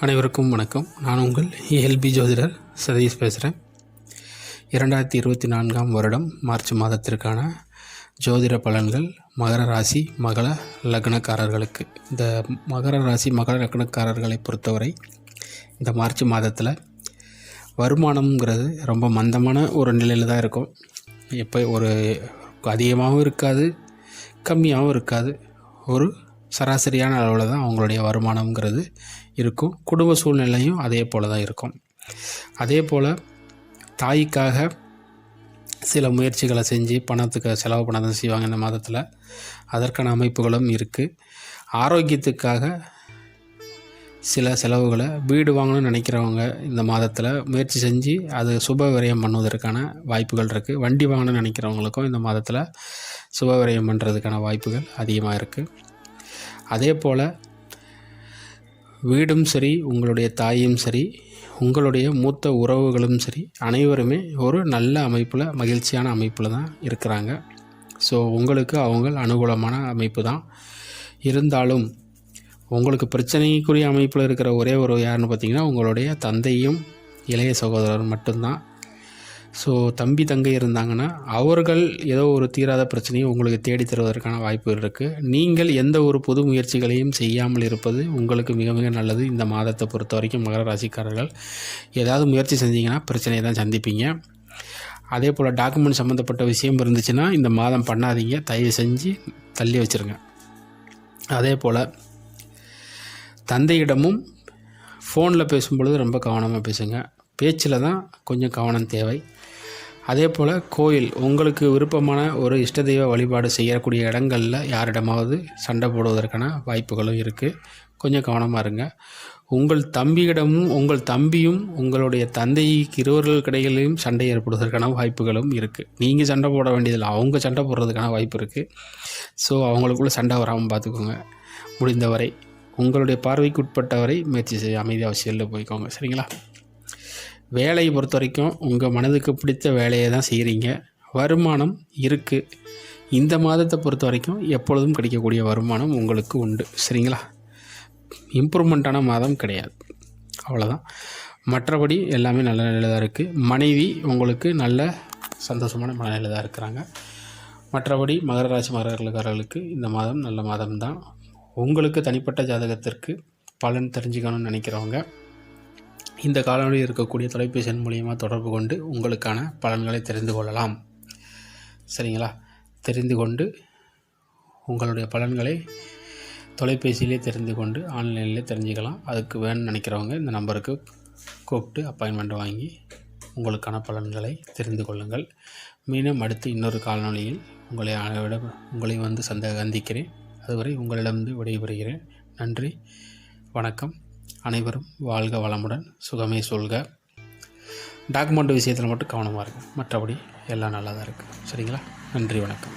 அனைவருக்கும் வணக்கம். நான் உங்கள் எல்பி ஜோதிடர் சதீஷ் பேசுகிறேன் இரண்டாயிரத்தி இருபத்தி நான்காம் வருடம் மார்ச் மாதத்திற்கான ஜோதிட பலன்கள் மகர ராசி மகள லக்னக்காரர்களுக்கு. இந்த மகர ராசி மகள லக்னக்காரர்களை பொறுத்தவரை இந்த மார்ச் மாதத்தில் வருமானம்ங்கிறது ரொம்ப மந்தமான ஒரு நிலையில் தான் இருக்கும். எப்போ ஒரு அதிகமாகவும் இருக்காது கம்மியாகவும் இருக்காது. ஒரு சராசரியான அளவில் தான் அவங்களுடைய வருமானம்ங்கிறது இருக்கும். குடும்ப சூழ்நிலையும் அதே போல் தான் இருக்கும். அதே போல் தாய்க்காக சில முயற்சிகளை செஞ்சு பணத்துக்கு செலவு பண்ண தான் செய்வாங்க இந்த மாதத்தில். அதற்கான அமைப்புகளும் இருக்குது ஆரோக்கியத்துக்காக சில செலவுகளை வீடு வாங்கணும்னு நினைக்கிறவங்க இந்த மாதத்தில் முயற்சி செஞ்சு அது சுப விரயம் பண்ணுவதற்கான வாய்ப்புகள் இருக்குது வண்டி வாங்கணும்னு நினைக்கிறவங்களுக்கும் இந்த மாதத்தில் சுப விரயம் பண்ணுறதுக்கான வாய்ப்புகள் அதிகமாக இருக்குது அதே போல் வீடும் சரி உங்களுடைய தாயும் சரி உங்களுடைய மூத்த உறவுகளும் சரி அனைவருமே ஒரு நல்ல அமைப்பில் மகிழ்ச்சியான அமைப்பில் தான் இருக்கிறாங்க. ஸோ உங்களுக்கு அவங்க அனுகூலமான அமைப்பு தான். இருந்தாலும் உங்களுக்கு பிரச்சனைக்குரிய அமைப்பில் இருக்கிற ஒரே ஒரு யாருன்னு பார்த்தீங்கன்னா உங்களுடைய தந்தையும் இளைய சகோதரர் மட்டும்தான். ஸோ தம்பி தங்கை இருந்தாங்கன்னா அவர்கள் ஏதோ ஒரு தீராத பிரச்சனையை உங்களுக்கு தேடி தருவதற்கான வாய்ப்பு இருக்குது நீங்கள் எந்த ஒரு புது முயற்சிகளையும் செய்யாமல் இருப்பது உங்களுக்கு மிக மிக நல்லது. இந்த மாதத்தை பொறுத்த வரைக்கும் மகர ராசிக்காரர்கள் ஏதாவது முயற்சி செஞ்சீங்கன்னா பிரச்சனையை தான் சந்திப்பீங்க. அதே போல் டாக்குமெண்ட் சம்மந்தப்பட்ட விஷயம் இருந்துச்சுன்னா இந்த மாதம் பண்ணாதீங்க. தயவு செஞ்சு தள்ளி வச்சுருங்க. அதே போல் தந்தையிடமும் ஃபோனில் பேசும்பொழுது ரொம்ப கவனமாக பேசுங்க. பேச்சில் தான் கொஞ்சம் கவனம் தேவை. அதே போல் கோயில் உங்களுக்கு விருப்பமான ஒரு இஷ்ட தெய்வ வழிபாடு செய்யக்கூடிய இடங்களில் யாரிடமாவது சண்டை போடுவதற்கான வாய்ப்புகளும் இருக்குது கொஞ்சம் கவனமாக இருங்க. உங்கள் தம்பியிடமும் உங்கள் தம்பியும் உங்களுடைய தந்தைக்கு இருவர்களுக்கிடையிலையும் சண்டை ஏற்படுவதற்கான வாய்ப்புகளும் இருக்குது நீங்கள் சண்டை போட வேண்டியதில்லை அவங்க சண்டை போடுறதுக்கான வாய்ப்பு இருக்குது ஸோ அவங்களுக்குள்ளே சண்டை வராமல் பார்த்துக்கோங்க முடிந்தவரை உங்களுடைய பார்வைக்கு உட்பட்டவரை முயற்சி செய்ய அமைதியாக செல்ல போய்க்கோங்க. சரிங்களா? வேலையை பொறுத்த வரைக்கும் உங்கள் மனதுக்கு பிடித்த வேலையை தான் செய்கிறீங்க வருமானம் இருக்குது இந்த மாதத்தை பொறுத்த வரைக்கும் எப்பொழுதும் கிடைக்கக்கூடிய வருமானம் உங்களுக்கு உண்டு. சரிங்களா? இம்ப்ரூவ்மெண்ட்டான மாதம் கிடையாது. அவ்வளோதான் மற்றபடி எல்லாமே நல்ல நிலையில் தான் இருக்குது மனைவி உங்களுக்கு நல்ல சந்தோஷமான மனநிலை தான் இருக்கிறாங்க. மற்றபடி மகர ராசி மகரர்களுக்காரர்களுக்கு இந்த மாதம் நல்ல மாதம் தான் உங்களுக்கு தனிப்பட்ட ஜாதகத்திற்கு பலன் தெரிஞ்சுக்கணும்னு நினைக்கிறவங்க இந்த காலநிலையில் இருக்கக்கூடிய தொலைபேசி எண் மூலியமாக தொடர்பு கொண்டு உங்களுக்கான பலன்களை தெரிந்து கொள்ளலாம். சரிங்களா? தெரிந்து கொண்டு உங்களுடைய பலன்களை தொலைபேசியிலே தெரிந்து கொண்டு ஆன்லைனில் தெரிஞ்சுக்கலாம். அதுக்கு வேணும்னு நினைக்கிறவங்க இந்த நம்பருக்கு கூப்பிட்டு அப்பாயின்மெண்ட் வாங்கி உங்களுக்கான பலன்களை தெரிந்து கொள்ளுங்கள். மீண்டும் அடுத்து இன்னொரு காலநிலையில் உங்களை விட உங்களை வந்து சந்த சந்திக்கிறேன் அதுவரை உங்களிடமிருந்து விடைபெறுகிறேன். நன்றி. வணக்கம். அனைவரும் வாழ்க வளமுடன் சுகமே சொல்க. டாக்குமெண்ட் விஷயத்தில் மட்டும் கவனமாக இருக்கும் மற்றபடி எல்லாம் நல்லா தான் இருக்குது சரிங்களா? நன்றி வணக்கம்.